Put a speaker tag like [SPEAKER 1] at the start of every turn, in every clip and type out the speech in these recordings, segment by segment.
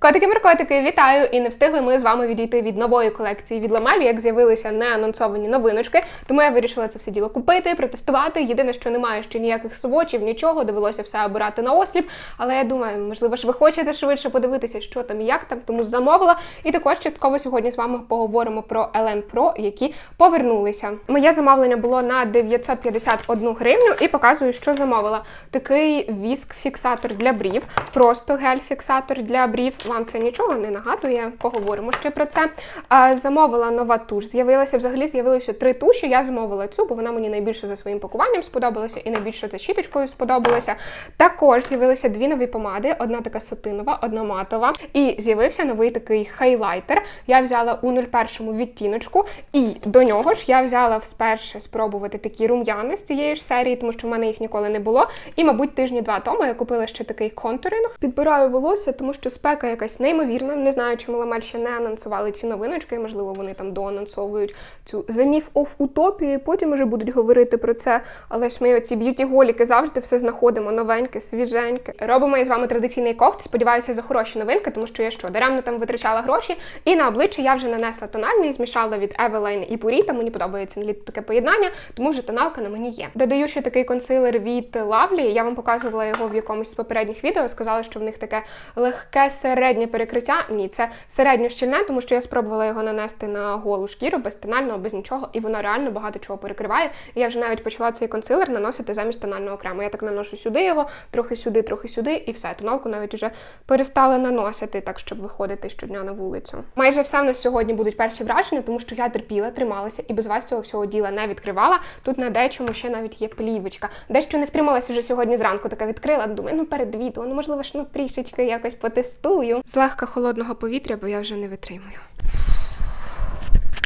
[SPEAKER 1] Котики-меркотики, вітаю! І не встигли ми з вами відійти від нової колекції від Ламель, як з'явилися неанонсовані новиночки. Тому я вирішила це все діло купити, протестувати. Єдине, що немає ще ніяких свочів, нічого, довелося все обирати на осліп. Але я думаю, можливо ж ви хочете швидше подивитися, що там і як там, тому замовила. І також частково сьогодні з вами поговоримо про LN Pro, які повернулися. Моє замовлення було на 951 гривню і показую, що замовила. Такий віск-фіксатор для брів, просто гель-фіксатор для брів. Вам це нічого не нагадує, поговоримо ще про це. Замовила нова туш. З'явилася взагалі з'явилося три туші. Я замовила цю, бо вона мені найбільше за своїм пакуванням сподобалася і найбільше за щіточкою сподобалася. Також з'явилися дві нові помади: одна така сатинова, одна матова. І з'явився новий такий хайлайтер. Я взяла у 01 відтіночку, і до нього ж я взяла вперше спробувати такі рум'яни з цієї ж серії, тому що в мене їх ніколи не було. І, мабуть, тижні два тому я купила ще такий контуринг. Підбираю волосся, тому що спека якась неймовірна. Не знаю, чому Ламель ще не анонсували ці новиночки. Можливо, вони там доанонсовують цю The Myth of Utopia, і потім вже будуть говорити про це. Але ж ми оці б'юті-голіки завжди все знаходимо новеньке, свіженьке. Робимо із вами традиційний когт. Сподіваюся, за хороші новинки, тому що я що даремно там витрачала гроші. І на обличчя я вже нанесла тональний, змішала від Eveline і Purita. Мені подобається таке поєднання, тому вже тоналка на мені є. Додаю ще такий консилер від Lovely. Я вам показувала його в якомусь з попередніх відео. Сказала, що в них таке легке середнє перекриття. Ні, це середньо-щільне, тому що я спробувала його нанести на голу шкіру без тонального, без нічого, і воно реально багато чого перекриває. І я вже навіть почала цей консилер наносити замість тонального крему. Я так наношу сюди його, трохи сюди, трохи сюди, і все. Тоналку навіть вже перестала наносити, так щоб виходити щодня на вулицю. Майже все в нас сьогодні будуть перші враження, тому що я терпіла, трималася і без вас цього всього діла не відкривала. Тут на дечому ще навіть є плівочка. Дещо не втрималася вже сьогодні зранку, така відкрила. Думаю, ну перед відео, ну можливо ж ну трішечки якось потестую. Злегка холодного повітря, бо я вже не витримую.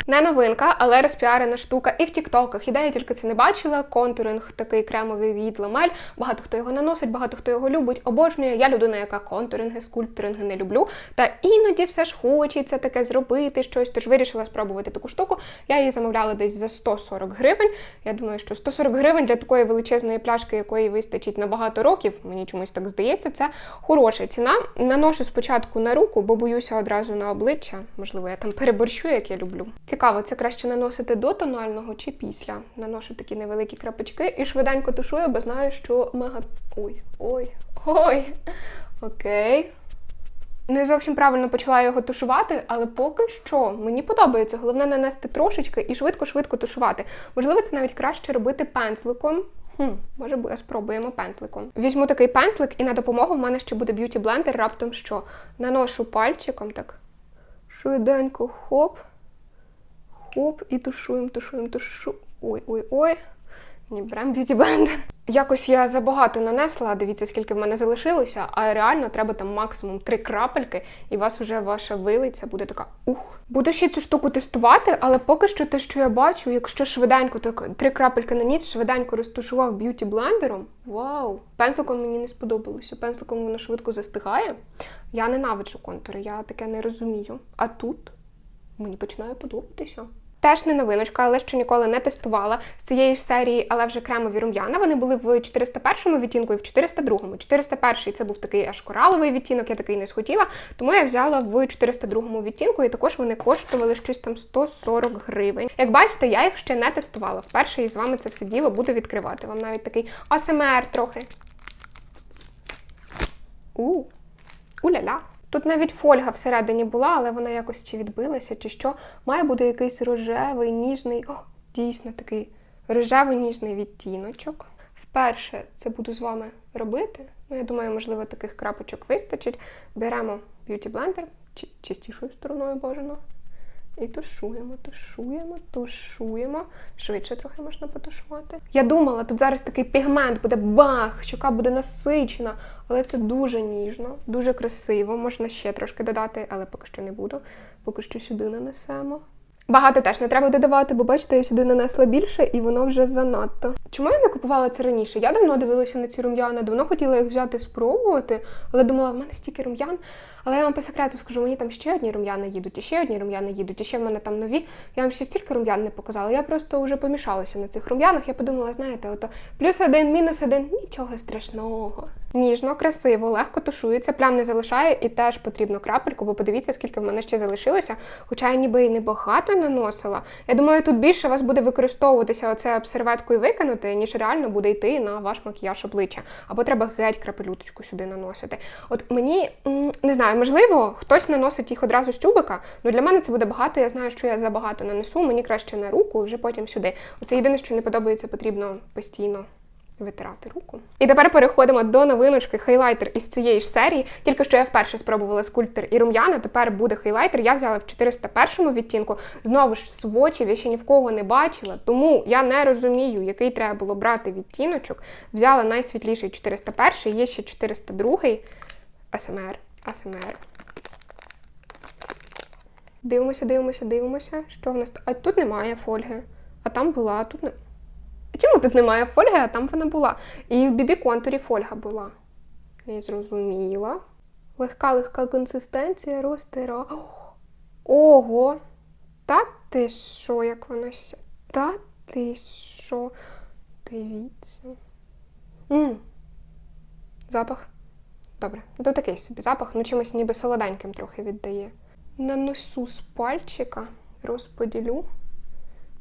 [SPEAKER 1] Не новинка, але розпіарена штука і в тіктоках. Ідея тільки це не бачила. Контуринг такий кремовий від ламель. Багато хто його наносить, багато хто його любить, обожнює. Я людина, яка контуринги, скульптуринги не люблю. Та іноді все ж хочеться таке зробити щось. Тож вирішила спробувати таку штуку. Я її замовляла десь за 140 гривень. Я думаю, що 140 гривень для такої величезної пляшки, якої вистачить на багато років. Мені чомусь так здається, це хороша ціна. Наношу спочатку на руку, бо боюся одразу на обличчя. Можливо, я там переборщу, як я люблю. Цікаво, це краще наносити до тонального чи після. Наношу такі невеликі крапочки і швиденько тушую, бо знаю, що мега. Ой, ой, ой. Окей. Не зовсім правильно почала його тушувати, але поки що мені подобається. Головне нанести трошечки і швидко-швидко тушувати. Можливо, це навіть краще робити пензликом. Хм, може бу- спробуємо пензликом. Візьму такий пензлик, і на допомогу в мене ще буде б'юті блендер. Раптом що? Наношу пальчиком так. Швиденько хоп. Хоп, і тушуємо, тушуємо, тушу. Ой, ой, ой. Ні, беремо б'юті блендер. Якось я забагато нанесла, дивіться, скільки в мене залишилося, а реально треба там максимум три крапельки, і вас вже ваша вилиця буде така ух. Буду ще цю штуку тестувати, але поки що те, що я бачу, якщо швиденько так три крапельки наніс, швиденько розтушував б'юті блендером. Вау! Пензликом мені не сподобалося. Пензликом воно швидко застигає. Я ненавиджу контури, я таке не розумію. А тут мені починає подобатися. Теж не новиночка, але ще ніколи не тестувала з цієї ж серії, але вже кремові рум'яна. Вони були в 401 відтінку і в 402. 401 це був такий аж кораловий відтінок, я такий не схотіла, тому я взяла в 402 відтінку, і також вони коштували щось там 140 гривень. Як бачите, я їх ще не тестувала. Вперше і з вами це все діло буду відкривати. Вам навіть такий АСМР трохи. У, уля-ля. Тут навіть фольга всередині була, але вона якось чи відбилася, чи що. Має бути якийсь рожевий, ніжний, о, дійсно такий рожевий ніжний відтіночок. Вперше це буду з вами робити. Ну, я думаю, можливо, таких крапочок вистачить. Беремо б'юті блендер, чи чистішою стороною бажано. І тушуємо, тушуємо, тушуємо. Швидше трохи можна потушувати. Я думала, тут зараз такий пігмент буде бах, щока буде насичена, але це дуже ніжно, дуже красиво. Можна ще трошки додати, але поки що не буду. Поки що сюди нанесемо. Багато теж не треба додавати, бо бачите, я сюди нанесла більше і воно вже занадто. Чому я не купувала це раніше? Я давно дивилася на ці рум'яна, давно хотіла їх взяти спробувати, але думала, в мене стільки рум'ян. Але я вам по секрету скажу, мені там ще одні рум'яна їдуть, і ще одні рум'яна їдуть, і ще в мене там нові. Я вам ще стільки рум'ян не показала. Я просто вже помішалася на цих рум'янах. Я подумала, знаєте, ото плюс один, мінус один, нічого страшного. Ніжно, красиво, легко тушується, плям не залишає і теж потрібно крапельку, бо подивіться, скільки в мене ще залишилося. Хоча я ніби і небагато наносила. Я думаю, тут більше вас буде використовуватися оце обсерветку і викинути, ніж реально буде йти на ваш макіяж обличчя. Або треба геть крапелюточку сюди наносити. От мені не знаю, можливо, хтось наносить їх одразу з тюбика. Ну для мене це буде багато. Я знаю, що я забагато нанесу. Мені краще на руку, вже потім сюди. Оце єдине, що не подобається, потрібно постійно витирати руку. І тепер переходимо до новиночки хайлайтер із цієї ж серії. Тільки що я вперше спробувала скульптор і рум'яна. Тепер буде хайлайтер. Я взяла в 401 відтінку. Знову ж свочів я ще ні в кого не бачила, тому я не розумію, який треба було брати відтіночок. Взяла найсвітліший 401, є ще 402 АСМР. АСМР. Дивимося, дивимося, дивимося. Що в нас? А тут немає фольги. А там була, а тут не. Чому тут немає фольги, а там вона була? І в бібі контурі фольга була. Не зрозуміла. Легка, легка консистенція, розтира. Ого! Та ти що, як воно ся? Та ти що? Дивіться. м Запах. Добре, то такий собі запах, ну чимось ніби солоденьким трохи віддає. Нанесу з пальчика, розподілю.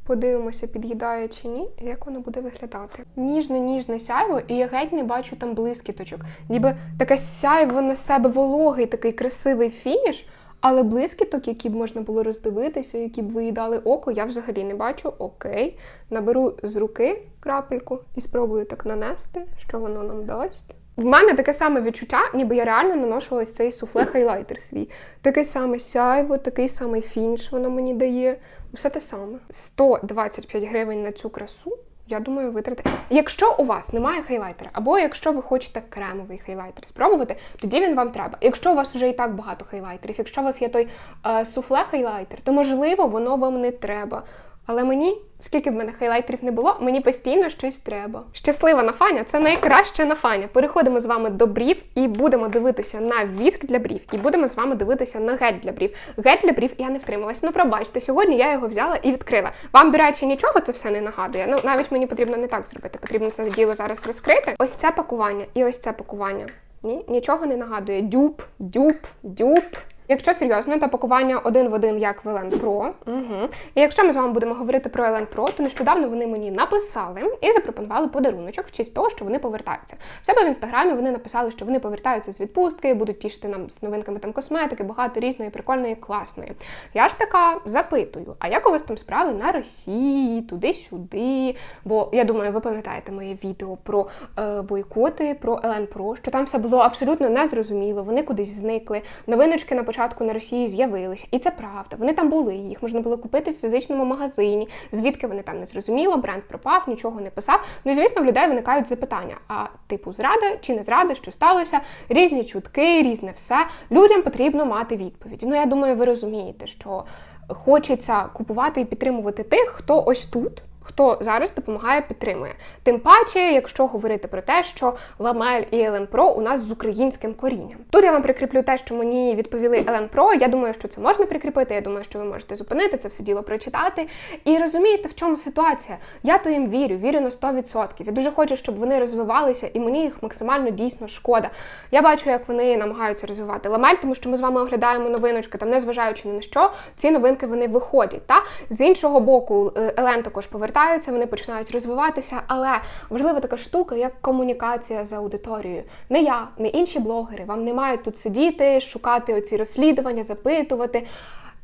[SPEAKER 1] Подивимося, під'їдає чи ні, і як воно буде виглядати. Ніжне, ніжне сяйво, і я геть не бачу там блискіточок. Ніби таке сяйво на себе вологий, такий красивий фініш, але блискіток, які б можна було роздивитися, які б виїдали око, я взагалі не бачу. Окей. Наберу з руки крапельку і спробую так нанести, що воно нам дасть. В мене таке саме відчуття, ніби я реально наношу ось цей суфле хайлайтер свій. Таке саме сяйво, такий самий фініш воно мені дає. Все те саме. 125 гривень на цю красу. Я думаю, витрати. Якщо у вас немає хайлайтера, або якщо ви хочете кремовий хайлайтер спробувати, тоді він вам треба. Якщо у вас вже і так багато хайлайтерів, якщо у вас є той е, суфле хайлайтер, то можливо воно вам не треба. Але мені, скільки б мене хайлайтерів не було, мені постійно щось треба. Щаслива нафаня це найкраща нафаня. Переходимо з вами до брів і будемо дивитися на віск для брів. І будемо з вами дивитися на гель для брів. Гель для брів я не втрималася. Ну пробачте, сьогодні я його взяла і відкрила. Вам, до речі, нічого це все не нагадує. Ну навіть мені потрібно не так зробити. Потрібно це діло зараз розкрити. Ось це пакування і ось це пакування. Ні, нічого не нагадує. Дюб, дюб, дюб. Якщо серйозно, то пакування один в один, як в Елен Pro. Угу. І якщо ми з вами будемо говорити про Елен Pro, то нещодавно вони мені написали і запропонували подаруночок в честь того, що вони повертаються. В себе в інстаграмі вони написали, що вони повертаються з відпустки, будуть тішити нам з новинками там косметики, багато різної, прикольної, класної. Я ж така запитую: а як у вас там справи на Росії, туди-сюди? Бо я думаю, ви пам'ятаєте моє відео про е, бойкоти, про Елен Pro, що там все було абсолютно незрозуміло. Вони кудись зникли. Новиночки на початку на Росії з'явилися, і це правда. Вони там були, їх можна було купити в фізичному магазині. Звідки вони там не зрозуміло, бренд пропав, нічого не писав. Ну і звісно, в людей виникають запитання: а типу, зрада чи не зрада, що сталося? Різні чутки, різне все. Людям потрібно мати відповіді. Ну я думаю, ви розумієте, що хочеться купувати і підтримувати тих, хто ось тут хто зараз допомагає, підтримує. Тим паче, якщо говорити про те, що Ламель і Елен Про у нас з українським корінням. Тут я вам прикріплю те, що мені відповіли Елен Про. Я думаю, що це можна прикріпити. Я думаю, що ви можете зупинити це все діло прочитати. І розумієте, в чому ситуація? Я то їм вірю, вірю на 100%. Я дуже хочу, щоб вони розвивалися, і мені їх максимально дійсно шкода. Я бачу, як вони намагаються розвивати ламель, тому що ми з вами оглядаємо новиночки, там, незважаючи ні на що, ці новинки вони виходять. Та з іншого боку, Елен також повертає повертаються, вони починають розвиватися, але важлива така штука, як комунікація з аудиторією. Не я, не інші блогери. Вам не мають тут сидіти, шукати оці розслідування, запитувати.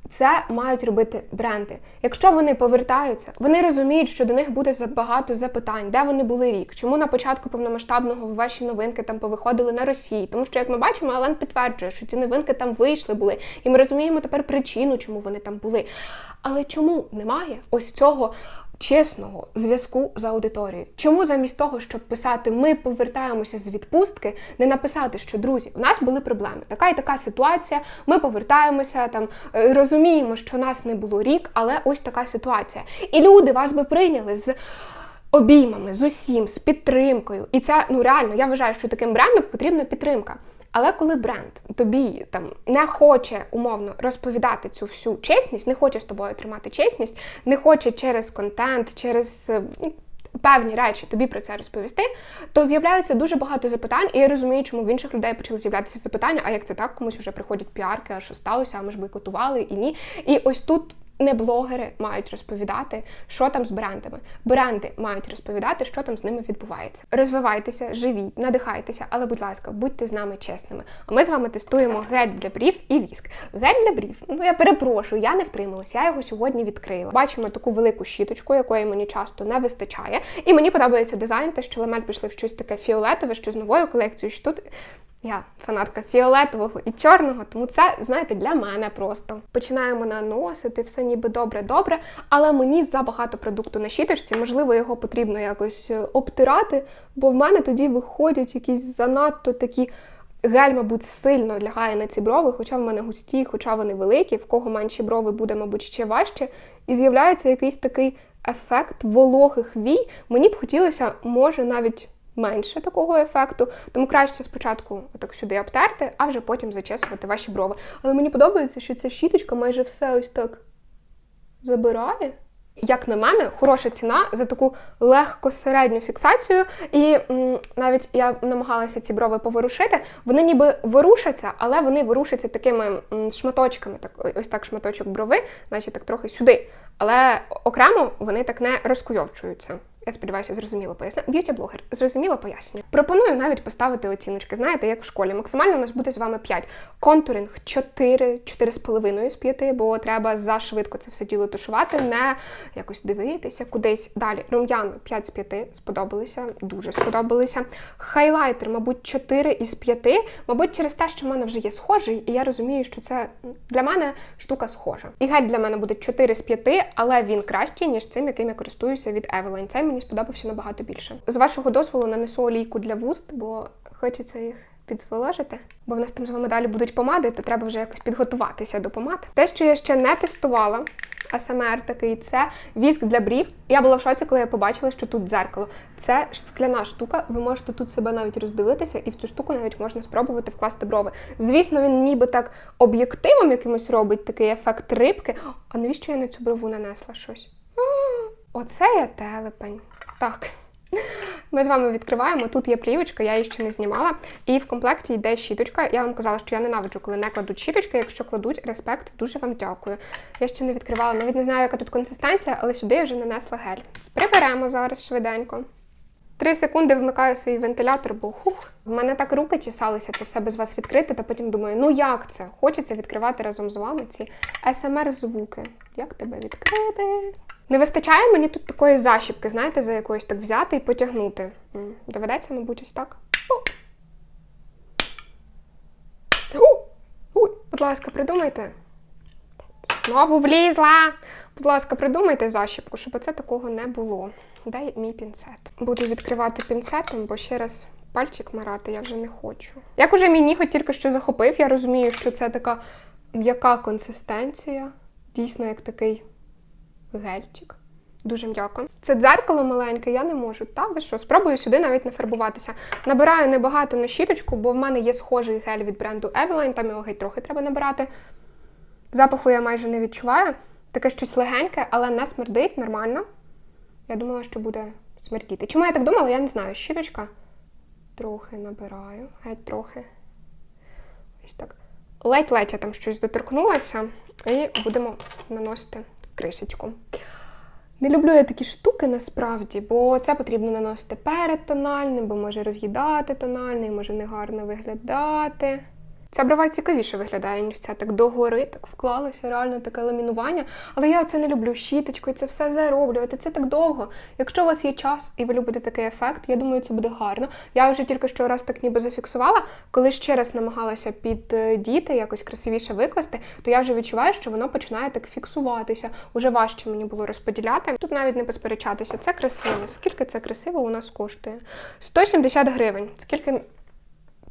[SPEAKER 1] Це мають робити бренди. Якщо вони повертаються, вони розуміють, що до них буде багато запитань, де вони були рік, чому на початку повномасштабного ваші новинки там повиходили на Росії. Тому що, як ми бачимо, Ален підтверджує, що ці новинки там вийшли були, і ми розуміємо тепер причину, чому вони там були. Але чому немає ось цього чесного зв'язку з аудиторією. Чому замість того, щоб писати Ми повертаємося з відпустки, не написати, що друзі, у нас були проблеми. Така і така ситуація. Ми повертаємося там, е, розуміємо, що нас не було рік, але ось така ситуація. І люди вас би прийняли з. Обіймами з усім, з підтримкою, і це ну реально я вважаю, що таким брендом потрібна підтримка. Але коли бренд тобі там не хоче умовно розповідати цю всю чесність, не хоче з тобою тримати чесність, не хоче через контент, через певні речі тобі про це розповісти, то з'являється дуже багато запитань, і я розумію, чому в інших людей почали з'являтися запитання, а як це так, комусь вже приходять піарки, а що сталося, а ми ж бойкотували і ні. І ось тут. Не блогери мають розповідати, що там з брендами. Бренди мають розповідати, що там з ними відбувається. Розвивайтеся, живіть, надихайтеся, але, будь ласка, будьте з нами чесними. А ми з вами тестуємо гель для брів і віск. Гель для брів. Ну я перепрошую, я не втрималась. Я його сьогодні відкрила. Бачимо таку велику щіточку, якої мені часто не вистачає. І мені подобається дизайн, те, що Ламель пішли в щось таке фіолетове, що з новою колекцією. що тут я фанатка фіолетового і чорного, тому це, знаєте, для мене просто. Починаємо наносити, все ніби добре-добре, але мені забагато продукту на щіточці, можливо, його потрібно якось е, обтирати, бо в мене тоді виходять якісь занадто такі. Гель, мабуть, сильно лягає на ці брови, хоча в мене густі, хоча вони великі, в кого менші брови буде, мабуть, ще важче. І з'являється якийсь такий ефект вологих вій. Мені б хотілося, може, навіть менше такого ефекту, тому краще спочатку отак сюди обтерти, а вже потім зачесувати ваші брови. Але мені подобається, що ця щіточка майже все ось так забирає. Як на мене, хороша ціна за таку легко середню фіксацію. І м, навіть я намагалася ці брови поворушити. Вони ніби ворушаться, але вони ворушаться такими м, шматочками. Так, ось так шматочок брови, наче так трохи сюди. Але окремо вони так не розкуйовчуються. Я сподіваюся, зрозуміло поясню. Б'юті-блогер, зрозуміло пояснюю. Пропоную навіть поставити оціночки. Знаєте, як в школі. Максимально у нас буде з вами 5. Контуринг 4, 4,5 з 5, бо треба зашвидко це все діло тушувати, не якось дивитися кудись. Далі рум'яни 5 з 5 сподобалися, дуже сподобалися. Хайлайтер, мабуть, 4 із 5. Мабуть, через те, що в мене вже є схожий, і я розумію, що це для мене штука схожа. І гель для мене буде 4 з 5, але він кращий, ніж цим, яким я користуюся від Eveline. Цей мені сподобався набагато більше. З вашого дозволу нанесу олійку для вуст, бо хочеться їх підзволожити. Бо в нас там з вами далі будуть помади, то треба вже якось підготуватися до помад. Те, що я ще не тестувала. АСМР такий, це віск для брів. Я була в шоці, коли я побачила, що тут дзеркало. Це ж скляна штука. Ви можете тут себе навіть роздивитися, і в цю штуку навіть можна спробувати вкласти брови. Звісно, він ніби так об'єктивом якимось робить такий ефект рибки. А навіщо я на цю брову нанесла щось? Оце я телепень. Так. Ми з вами відкриваємо. Тут є плівочка, я її ще не знімала. І в комплекті йде щіточка. Я вам казала, що я ненавиджу, коли не кладуть щіточки. Якщо кладуть, респект, дуже вам дякую. Я ще не відкривала, навіть не знаю, яка тут консистенція, але сюди я вже нанесла гель. Приберемо зараз швиденько. Три секунди вмикаю свій вентилятор, бо хух, в мене так руки чесалися це все без вас відкрити, та потім думаю, ну як це? Хочеться відкривати разом з вами ці СМР-звуки. Як тебе відкрити? Не вистачає мені тут такої защіпки, знаєте, за якоюсь так взяти і потягнути. Доведеться, мабуть, ось так. О! У! Ой, будь ласка, придумайте. Знову влізла. Будь ласка, придумайте защіпку, щоб оце такого не було. Де мій пінцет? Буду відкривати пінцетом, бо ще раз пальчик марати я вже не хочу. Як уже мій ніготь тільки що захопив, я розумію, що це така м'яка консистенція. Дійсно, як такий гельчик. Дуже м'яко. Це дзеркало маленьке, я не можу. Та ви що? Спробую сюди навіть не фарбуватися. Набираю небагато на щіточку, бо в мене є схожий гель від бренду Eveline, там його геть трохи треба набирати. Запаху я майже не відчуваю. Таке щось легеньке, але не смердить нормально. Я думала, що буде смердіти. Чому я так думала, я не знаю. Щіточка. Трохи набираю, геть трохи. Ось так. Ледь-ледь я там щось доторкнулася, і будемо наносити кришечку. Не люблю я такі штуки насправді, бо це потрібно наносити перед тональним, бо може роз'їдати тональний, може негарно виглядати. Ця брова цікавіше виглядає, ніж ця так догори, так вклалося, реально таке ламінування. Але я це не люблю щіточкою, це все зароблювати. Це так довго. Якщо у вас є час і ви любите такий ефект, я думаю, це буде гарно. Я вже тільки що раз так ніби зафіксувала. Коли ще раз намагалася піддіти, якось красивіше викласти, то я вже відчуваю, що воно починає так фіксуватися. Уже важче мені було розподіляти. Тут навіть не посперечатися. Це красиво. Скільки це красиво у нас коштує? 170 гривень. Скільки?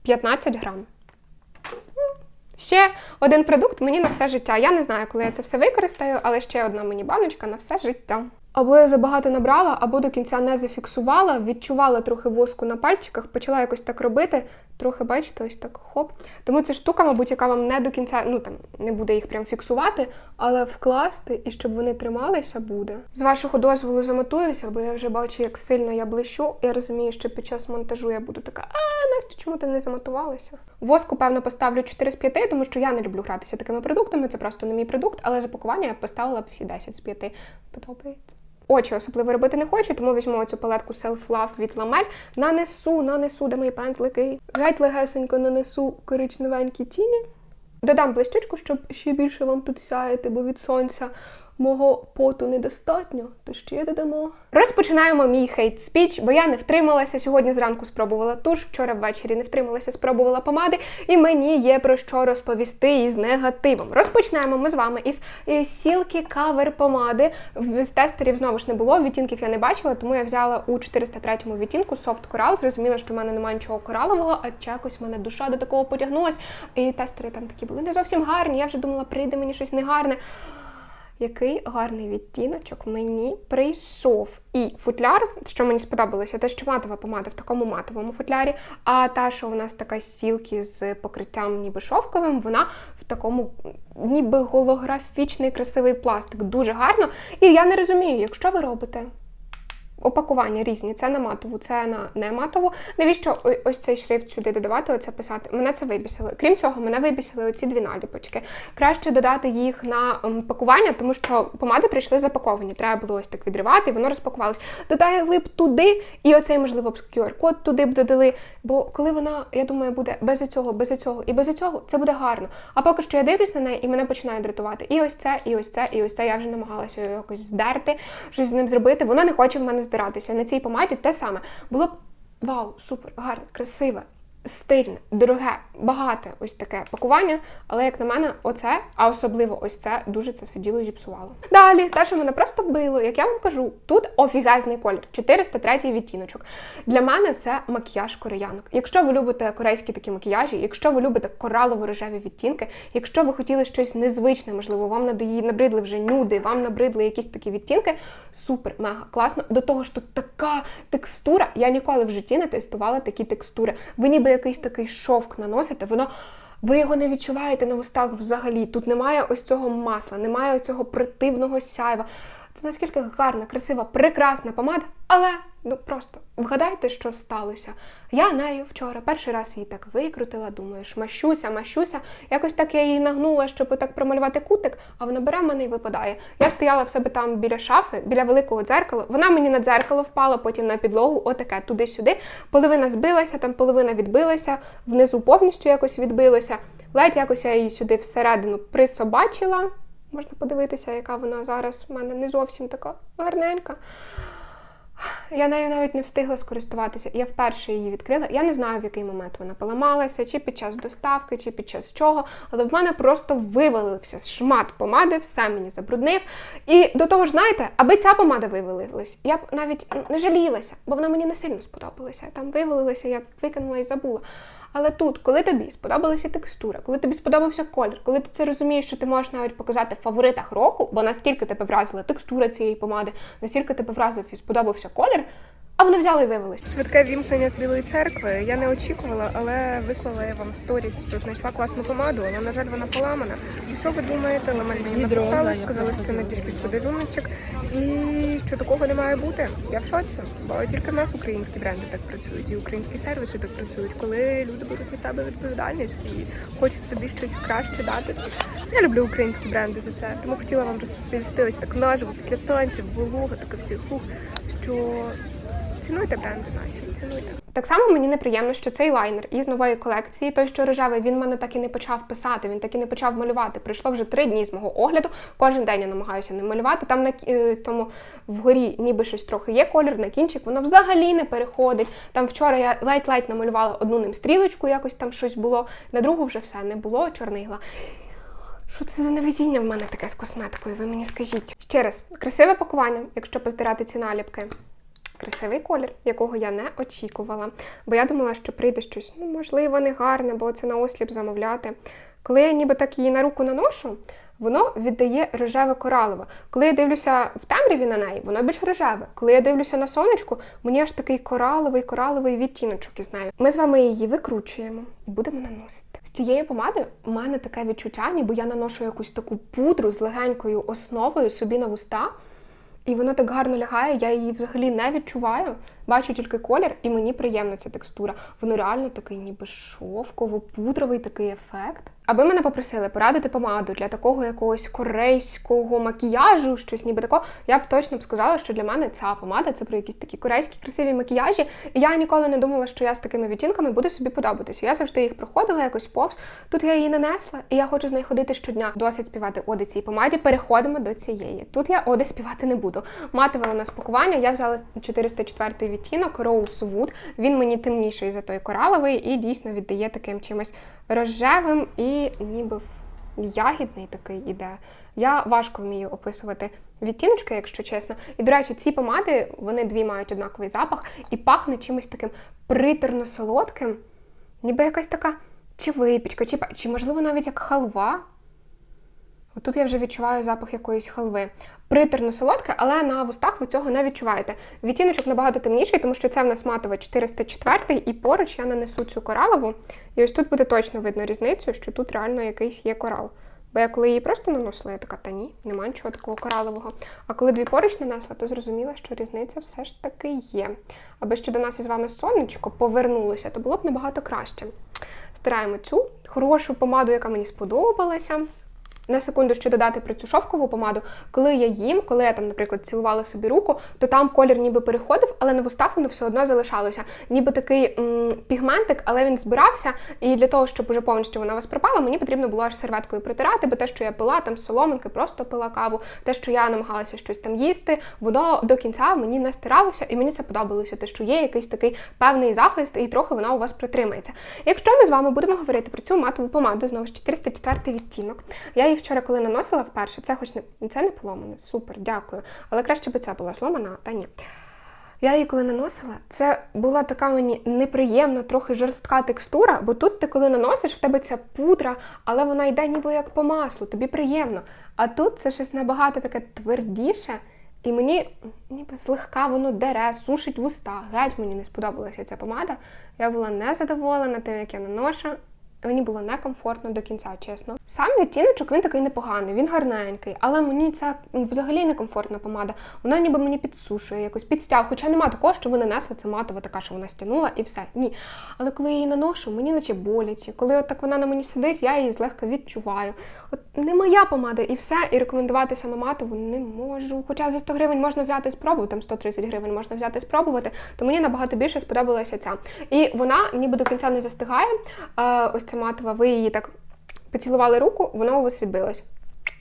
[SPEAKER 1] 15 грам. Ще один продукт мені на все життя. Я не знаю, коли я це все використаю, але ще одна мені баночка на все життя. Або я забагато набрала, або до кінця не зафіксувала, відчувала трохи воску на пальчиках, почала якось так робити. Трохи бачите, ось так хоп. Тому це штука, мабуть, яка вам не до кінця, ну там не буде їх прям фіксувати, але вкласти і щоб вони трималися, буде. З вашого дозволу заматуюся, бо я вже бачу, як сильно я блищу. Я розумію, що під час монтажу я буду така, а Настя, чому ти не заматувалася? Воску, певно, поставлю 4 з 5, тому що я не люблю гратися такими продуктами. Це просто не мій продукт, але за пакування я поставила б всі 10 з 5. Подобається. Очі особливо робити не хочу, тому візьму цю палетку Self Love від Ламель. Нанесу, нанесу, де мої пензлики. Геть легесенько нанесу коричневенькі тіні. Додам блистючку, щоб ще більше вам тут сяяти, бо від сонця мого поту недостатньо, то ще додамо. Розпочинаємо мій хейт спіч, бо я не втрималася. Сьогодні зранку спробувала туш, вчора ввечері не втрималася, спробувала помади, і мені є про що розповісти із негативом. Розпочинаємо ми з вами із е, сілки кавер помади. З тестерів знову ж не було, відтінків я не бачила, тому я взяла у 403 відтінку Soft Coral. Зрозуміла, що в мене немає нічого коралового, а якось в мене душа до такого потягнулась. І тестери там такі були не зовсім гарні. Я вже думала, прийде мені щось негарне. Який гарний відтіночок мені прийшов. І футляр, що мені сподобалося, те, що матова помада в такому матовому футлярі, а та, що у нас така сілки з покриттям ніби шовковим, вона в такому ніби голографічний красивий пластик. Дуже гарно. І я не розумію, якщо ви робите. Опакування різні, це на матову, це на нематову. Навіщо ось цей шрифт сюди додавати, оце писати? Мене це вибісило. Крім цього, мене вибісили оці дві наліпочки. Краще додати їх на ем, пакування, тому що помади прийшли запаковані. Треба було ось так відривати, і воно розпакувалось. Додали б туди, і оцей, можливо, б QR-код туди б додали. Бо коли вона, я думаю, буде без цього, без цього і без цього, це буде гарно. А поки що я дивлюся на неї і мене починає дратувати. І ось це, і ось це, і ось це. Я вже намагалася його якось здерти, щось з ним зробити. Воно не хоче в мене здиратися. На цій помаді те саме. Було б вау, супер, гарно, красиве. Стильне, дороге, багате ось таке пакування, але як на мене, оце, а особливо ось це, дуже це все діло зіпсувало. Далі, те, що мене просто вбило, як я вам кажу, тут офігезний колір, 403 відтіночок. Для мене це макіяж кореянок. Якщо ви любите корейські такі макіяжі, якщо ви любите коралово-рожеві відтінки, якщо ви хотіли щось незвичне, можливо, вам набридли вже нюди, вам набридли якісь такі відтінки, супер, мега класно. До того ж, тут така текстура. Я ніколи в житті не тестувала такі текстури. Ви ніби якийсь такий шовк наносите, воно. Ви його не відчуваєте на вустах взагалі. Тут немає ось цього масла, немає ось цього противного сяйва. Це наскільки гарна, красива, прекрасна помада, але ну просто вгадайте, що сталося. Я нею вчора перший раз її так викрутила, думаю, мащуся, мащуся. Якось так я її нагнула, щоб так промалювати кутик, а вона бере мене і випадає. Я стояла в себе там біля шафи, біля великого дзеркала. Вона мені на дзеркало впала, потім на підлогу, отаке, туди-сюди. Половина збилася, там половина відбилася, внизу повністю якось відбилося. Ледь якось я її сюди всередину присобачила. Можна подивитися, яка вона зараз в мене не зовсім така гарненька. Я нею навіть не встигла скористуватися. Я вперше її відкрила. Я не знаю, в який момент вона поламалася, чи під час доставки, чи під час чого. Але в мене просто вивалився шмат помади, все мені забруднив. І до того ж, знаєте, аби ця помада вивалилась, я б навіть не жалілася, бо вона мені не сильно сподобалася. Я там вивалилася, я б викинула і забула. Але тут, коли тобі сподобалася текстура, коли тобі сподобався колір, коли ти це розумієш, що ти можеш навіть показати в фаворитах року, бо настільки тебе вразила текстура цієї помади, настільки тебе вразив і сподобався колір, а вони взяли і вивелись.
[SPEAKER 2] Швидке вімкнення з білої церкви. Я не очікувала, але виклала я вам сторіс, що знайшла класну помаду, але на жаль вона поламана. І що ви думаєте? Мені написали, сказали, що надішлють подаруночок і що такого не має бути. Я в шоці, бо тільки в нас українські бренди так працюють, і українські сервіси так працюють, коли люди беруть на себе відповідальність і хочуть тобі щось краще дати. Я люблю українські бренди за це, тому хотіла вам розповісти ось так наживо після танців, волога, таке всіх хух, що цінуйте бренди наші, цінуйте.
[SPEAKER 1] Так само мені неприємно, що цей лайнер із нової колекції, той, що рожевий, він мене так і не почав писати, він так і не почав малювати. Пройшло вже три дні з мого огляду. Кожен день я намагаюся не малювати. Там на е, тому вгорі ніби щось трохи є колір, на кінчик воно взагалі не переходить. Там вчора я ледь-ледь намалювала одну ним стрілочку, якось там щось було. На другу вже все не було, чорнигла. Що це за невезіння в мене таке з косметикою? Ви мені скажіть. Ще раз, красиве пакування, якщо поздирати ці наліпки. Красивий колір, якого я не очікувала. Бо я думала, що прийде щось, ну, можливо, не гарне, бо це на осліп замовляти. Коли я ніби так її на руку наношу, воно віддає рожеве коралове. Коли я дивлюся в темряві на неї, воно більш рожеве. Коли я дивлюся на сонечку, мені аж такий кораловий, кораловий відтіночок із нею. Ми з вами її викручуємо і будемо наносити. З цією помадою у мене таке відчуття, ніби я наношу якусь таку пудру з легенькою основою собі на вуста. І воно так гарно лягає, я її взагалі не відчуваю. Бачу тільки колір, і мені приємна ця текстура. Воно реально такий, ніби шовково-пудровий такий ефект. Аби мене попросили порадити помаду для такого якогось корейського макіяжу, щось ніби такого, я б точно б сказала, що для мене ця помада це про якісь такі корейські красиві макіяжі. І я ніколи не думала, що я з такими відтінками буду собі подобатись. Я завжди їх проходила якось повз. Тут я її нанесла, і я хочу з нею ходити щодня. Досить співати оди цій помаді. Переходимо до цієї. Тут я оди співати не буду. Матове у нас. Я взяла 404 відтінок Rose Wood. Він мені темніший за той кораловий і дійсно віддає таким чимось рожевим і ніби ягідний такий іде. Я важко вмію описувати відтіночки, якщо чесно. І, до речі, ці помади, вони дві мають однаковий запах і пахне чимось таким приторно-солодким, ніби якась така чи випічка, чи, чи можливо навіть як халва. Отут я вже відчуваю запах якоїсь халви. Приторно солодке, але на вустах ви цього не відчуваєте. Відтіночок набагато темніший, тому що це в нас матове 404 і поруч я нанесу цю коралову. І ось тут буде точно видно різницю, що тут реально якийсь є корал. Бо я коли її просто наносила, я така, та ні, нема нічого такого коралового. А коли дві поруч нанесла, то зрозуміла, що різниця все ж таки є. Аби ще до нас із вами сонечко повернулося, то було б набагато краще. Стираємо цю хорошу помаду, яка мені сподобалася. На секунду ще додати про цю шовкову помаду. Коли я їм, коли я там, наприклад, цілувала собі руку, то там колір ніби переходив, але на вустах воно все одно залишалося. Ніби такий м, пігментик, але він збирався. І для того, щоб уже повністю вона вас пропала, мені потрібно було аж серветкою притирати, бо те, що я пила, там соломинки, просто пила каву, те, що я намагалася щось там їсти, воно до кінця мені не стиралося, і мені це подобалося. Те, що є якийсь такий певний захист, і трохи вона у вас притримається. Якщо ми з вами будемо говорити про цю матову помаду, знову ж 404 відтінок. Я її вчора, коли наносила вперше, це хоч не це не поломане, супер, дякую. Але краще би це була зломана, та ні. Я її коли наносила, це була така мені неприємна, трохи жорстка текстура, бо тут ти коли наносиш, в тебе ця пудра, але вона йде ніби як по маслу, тобі приємно. А тут це щось набагато таке твердіше, і мені ніби злегка воно дере, сушить вуста. Геть мені не сподобалася ця помада. Я була незадоволена тим, як я наношу. Мені було некомфортно до кінця, чесно. Сам відтіночок він такий непоганий, він гарненький, але мені ця м, взагалі некомфортна помада. Вона ніби мені підсушує, якось підстяг. Хоча нема такого, що ви нанесли це матова така, що вона стягнула і все. Ні. Але коли я її наношу, мені наче боляче. Коли от так вона на мені сидить, я її злегка відчуваю. От не моя помада і все, і рекомендувати саме матову не можу. Хоча за 100 гривень можна взяти і спробувати, там 130 гривень можна взяти і спробувати, то мені набагато більше сподобалася ця. І вона ніби до кінця не застигає. А, ось ця матова, ви її так поцілували руку, воно у вас відбилось.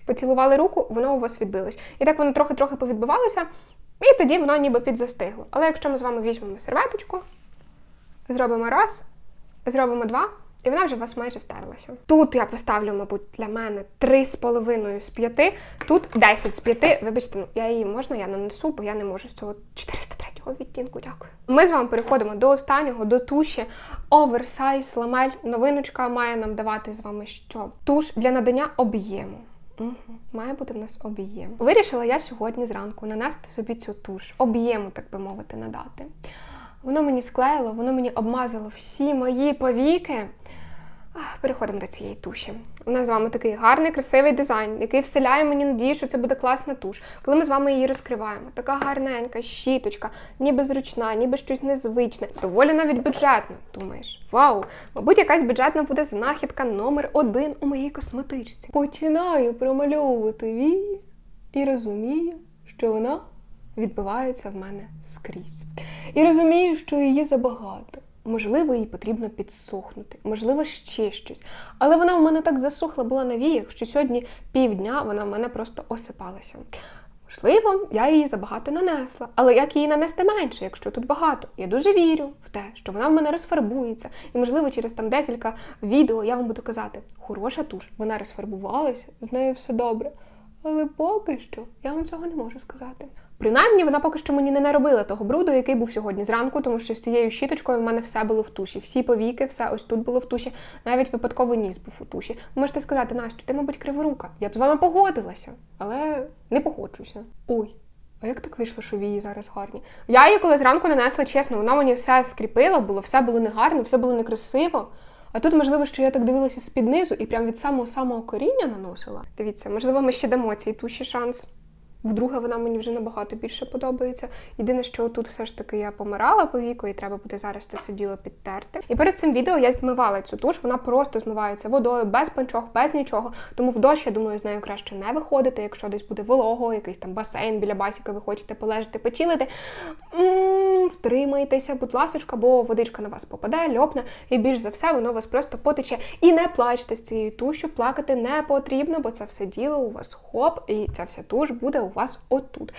[SPEAKER 1] Поцілували руку, воно у вас відбилось. І так воно трохи-трохи повідбивалося, і тоді воно ніби підзастигло. Але якщо ми з вами візьмемо серветочку, зробимо раз, зробимо два, і вона вже у вас майже стерлася. Тут я поставлю, мабуть, для мене 3,5 з 5, тут 10 з 5. Вибачте, ну я її можна, я нанесу, бо я не можу з цього 403 відтінку. Дякую. Ми з вами переходимо до останнього, до туші Oversize Ламель. Новиночка має нам давати з вами що? Туш для надання об'єму. Угу. Має бути в нас об'єм. Вирішила я сьогодні зранку нанести собі цю туш, об'єму, так би мовити, надати. Воно мені склеїло, воно мені обмазало всі мої повіки. Переходимо до цієї туші. У нас з вами такий гарний, красивий дизайн, який вселяє мені надію, що це буде класна туш. Коли ми з вами її розкриваємо, така гарненька щіточка, ніби зручна, ніби щось незвичне, доволі навіть бюджетно. Думаєш, вау, мабуть, якась бюджетна буде знахідка номер один у моїй косметичці. Починаю промальовувати вії і розумію, що вона відбивається в мене скрізь. І розумію, що її забагато. Можливо, їй потрібно підсохнути, можливо, ще щось. Але вона в мене так засохла була на віях, що сьогодні півдня вона в мене просто осипалася. Можливо, я її забагато нанесла, але як її нанести менше, якщо тут багато? Я дуже вірю в те, що вона в мене розфарбується. І, можливо, через там декілька відео я вам буду казати: хороша туш, вона розфарбувалася, з нею все добре. Але поки що я вам цього не можу сказати. Принаймні, вона поки що мені не наробила того бруду, який був сьогодні зранку, тому що з цією щіточкою в мене все було в туші. Всі повіки, все ось тут було в туші, навіть випадково ніс був у туші. Ви можете сказати, Настю, ти, мабуть, криворука. Я б з вами погодилася, але не погоджуся. Ой. А як так вийшло, що вії зараз гарні? Я її коли зранку нанесла, чесно, вона мені все скріпила, було, все було негарно, все було некрасиво. А тут, можливо, що я так дивилася з-під низу і прям від самого самого коріння наносила. Дивіться, можливо, ми ще дамо цій туші шанс. Вдруге, вона мені вже набагато більше подобається. Єдине, що тут все ж таки я помирала по віку, і треба буде зараз це все діло підтерти. І перед цим відео я змивала цю туш, вона просто змивається водою, без панчох, без нічого. Тому в дощ, я думаю, з нею краще не виходити. Якщо десь буде волого, якийсь там басейн біля басіка, ви хочете полежати, почилити. Втримайтеся, будь ласочка, бо водичка на вас попаде, льопне, і більш за все воно вас просто потече. І не плачте з цією тушю, плакати не потрібно, бо це все діло у вас хоп, і ця вся туш буде у вас отут.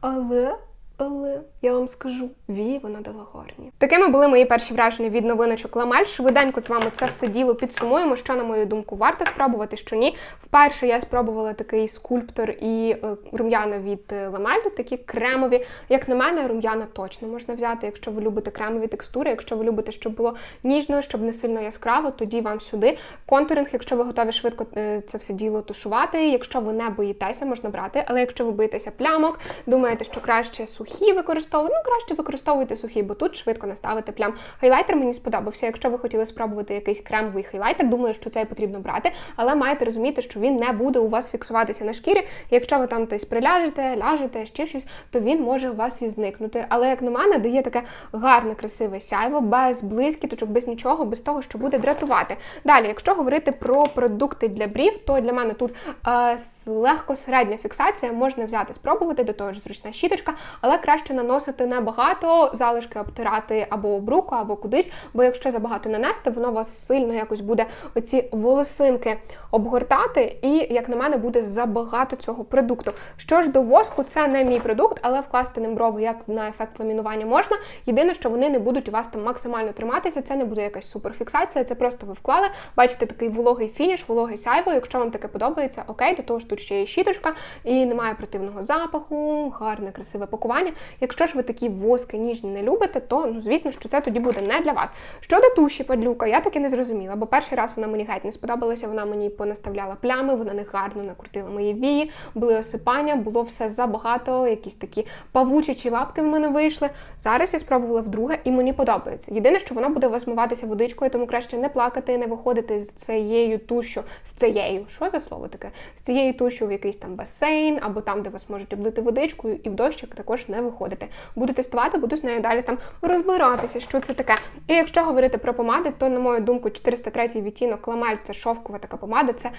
[SPEAKER 1] Але. Але я вам скажу, вії вона дала гарні. Такими були мої перші враження від новиночок Ламель. Швиденько з вами це все діло підсумуємо, що, на мою думку, варто спробувати, що ні. Вперше я спробувала такий скульптор і е, рум'яна від е, Ламель, такі кремові. Як на мене, рум'яна точно можна взяти, якщо ви любите кремові текстури, якщо ви любите, щоб було ніжно, щоб не сильно яскраво, тоді вам сюди. Контуринг, якщо ви готові швидко е, це все діло тушувати. Якщо ви не боїтеся, можна брати. Але якщо ви боїтеся плямок, думаєте, що краще сухі використовувати, ну краще використовуйте сухі, бо тут швидко наставити плям. Хайлайтер мені сподобався. Якщо ви хотіли спробувати якийсь кремовий хайлайтер, думаю, що цей потрібно брати, але маєте розуміти, що він не буде у вас фіксуватися на шкірі. Якщо ви там десь приляжете, ляжете, ще щось, то він може у вас і зникнути. Але як на мене, дає таке гарне, красиве сяйво, без блискіточок, без нічого, без того, що буде дратувати. Далі, якщо говорити про продукти для брів, то для мене тут е, легко середня фіксація можна взяти, спробувати до того ж зручна щіточка, але краще наносити небагато, залишки обтирати або об руку, або кудись, бо якщо забагато нанести, воно вас сильно якось буде оці волосинки обгортати, і, як на мене, буде забагато цього продукту. Що ж до воску, це не мій продукт, але вкласти ним брови як на ефект ламінування можна. Єдине, що вони не будуть у вас там максимально триматися, це не буде якась суперфіксація, це просто ви вклали. Бачите, такий вологий фініш, вологе сяйво. Якщо вам таке подобається, окей, до того ж тут ще є щіточка і немає противного запаху, гарне, красиве пакування. Якщо ж ви такі воски ніжні не любите, то ну звісно, що це тоді буде не для вас. Щодо туші падлюка, я таки не зрозуміла, бо перший раз вона мені геть не сподобалася. Вона мені понаставляла плями, вона не гарно накрутила мої вії, були осипання, було все забагато, якісь такі павучачі лапки в мене вийшли. Зараз я спробувала вдруге і мені подобається. Єдине, що воно буде у вас миватися водичкою, тому краще не плакати, не виходити з цією тушю, з цією, що за слово таке? З цією тушю в якийсь там басейн або там, де вас можуть облити водичкою, і в дощик також не виходити. Буду тестувати, буду з нею далі там розбиратися, що це таке. І якщо говорити про помади, то на мою думку, 403 відтінок Ламель це шовкова така помада. Це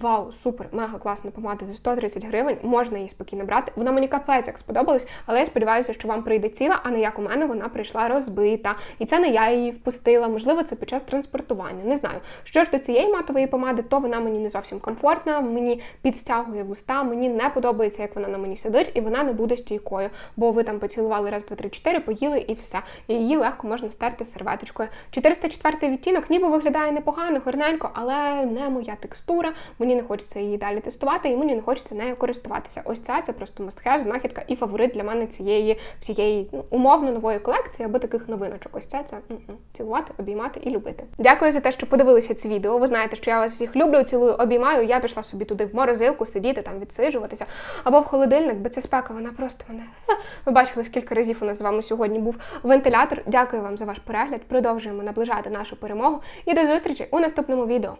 [SPEAKER 1] Вау, супер, мега класна помада за 130 гривень. Можна її спокійно брати. Вона мені капець як сподобалась, але я сподіваюся, що вам прийде ціла, а не як у мене вона прийшла розбита. І це не я її впустила. Можливо, це під час транспортування. Не знаю. Що ж до цієї матової помади, то вона мені не зовсім комфортна, мені підстягує вуста, мені не подобається, як вона на мені сидить, і вона не буде стійкою. Бо ви там поцілували раз, два, три, чотири, поїли і все. І її легко можна стерти серветочкою. 404 відтінок, ніби виглядає непогано, гарненько, але не моя текстура. Мені не хочеться її далі тестувати, і мені не хочеться нею користуватися. Ось ця це просто must-have, знахідка і фаворит для мене цієї всієї ну, умовно нової колекції або таких новиночок. Ось ця це цілувати, обіймати і любити. Дякую за те, що подивилися це відео. Ви знаєте, що я вас всіх люблю, цілую, обіймаю. Я пішла собі туди в морозилку сидіти, там відсиджуватися або в холодильник, бо ця спека вона просто мене. Ви бачили, скільки разів у нас з вами сьогодні був вентилятор. Дякую вам за ваш перегляд. Продовжуємо наближати нашу перемогу. І до зустрічі у наступному відео.